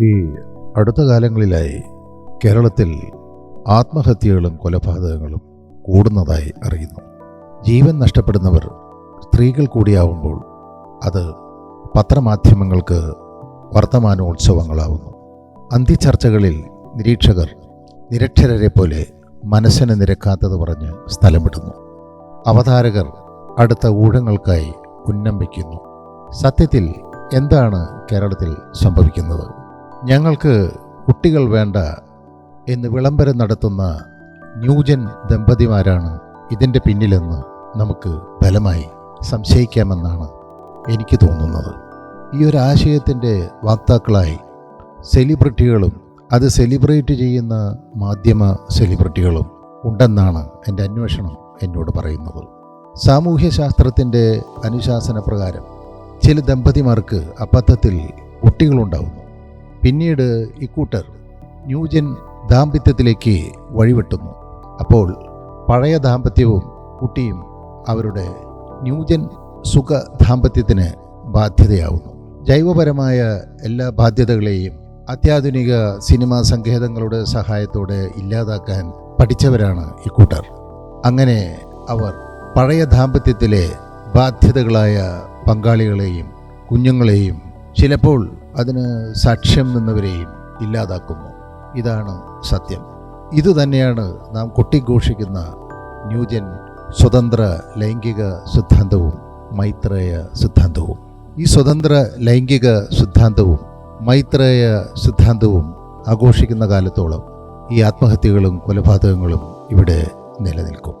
ഈ അടുത്ത കാലങ്ങളിലായി കേരളത്തിൽ ആത്മഹത്യകളും കൊലപാതകങ്ങളും കൂടുന്നതായി അറിയുന്നു. ജീവൻ നഷ്ടപ്പെടുന്നവർ സ്ത്രീകൾ കൂടിയാവുമ്പോൾ അത് പത്രമാധ്യമങ്ങൾക്ക് വർത്തമാനോത്സവങ്ങളാവുന്നു. അന്ത്യചർച്ചകളിൽ നിരീക്ഷകർ നിരക്ഷരരെ പോലെ മനസ്സിന് നിരക്കാത്തത് പറഞ്ഞ് സ്ഥലം വിടുന്നു അവതാരകർ അടുത്ത ഊഴങ്ങൾക്കായി ഉന്നം വയ്ക്കുന്നു. സത്യത്തിൽ എന്താണ് കേരളത്തിൽ സംഭവിക്കുന്നത്? ഞങ്ങൾക്ക് കുട്ടികൾ വേണ്ട എന്ന് വിളംബരം നടത്തുന്ന ന്യൂജൻ ദമ്പതിമാരാണ് ഇതിന്റെ പിന്നിലെന്ന് നമുക്ക് ബലമായി സംശയിക്കാമെന്നാണ് എനിക്ക് തോന്നുന്നത്. ഈ ഒരു ആശയത്തിന്റെ വാക്താക്കളായി സെലിബ്രിറ്റികളും അത് സെലിബ്രേറ്റ് ചെയ്യുന്ന മാധ്യമ സെലിബ്രിറ്റികളും ഉണ്ടെന്നാണ് എന്റെ അന്വേഷണം എന്നോട് പറയുന്നത്. സാമൂഹ്യശാസ്ത്രത്തിന്റെ അനുശാസന പ്രകാരം ചില ദമ്പതിമാർക്ക് അബദ്ധത്തിൽ കുട്ടികളുണ്ടാവുന്നു പിന്നീട് ഇക്കൂട്ടർ ന്യൂജൻ ദാമ്പത്യത്തിലേക്ക് വഴിവെട്ടുന്നു. അപ്പോൾ പഴയ ദാമ്പത്യവും കുട്ടിയും അവരുടെ ന്യൂജൻ സുഖ ദാമ്പത്യത്തിന് ബാധ്യതയാവുന്നു. ജൈവപരമായ എല്ലാ ബാധ്യതകളെയും അത്യാധുനിക സിനിമാ സങ്കേതങ്ങളുടെ സഹായത്തോടെ ഇല്ലാതാക്കാൻ പഠിച്ചവരാണ് ഇക്കൂട്ടർ അങ്ങനെ അവർ പഴയ ദാമ്പത്യത്തിലെ ബാധ്യതകളായ പങ്കാളികളെയും കുഞ്ഞുങ്ങളെയും ചിലപ്പോൾ അതിന് സാക്ഷ്യം നിന്നവരെയും ഇല്ലാതാക്കുന്നു. ഇതാണ് സത്യം. ഇതുതന്നെയാണ് നാം കൊട്ടിഘോഷിക്കുന്ന ന്യൂജൻ സ്വതന്ത്ര ലൈംഗിക സിദ്ധാന്തവും മൈത്രേയ സിദ്ധാന്തവും. ഈ സ്വതന്ത്ര ലൈംഗിക സിദ്ധാന്തവും മൈത്രേയ സിദ്ധാന്തവും ആഘോഷിക്കുന്ന കാലത്തോളം ഈ ആത്മഹത്യകളും കൊലപാതകങ്ങളും ഇവിടെ നിലനിൽക്കും.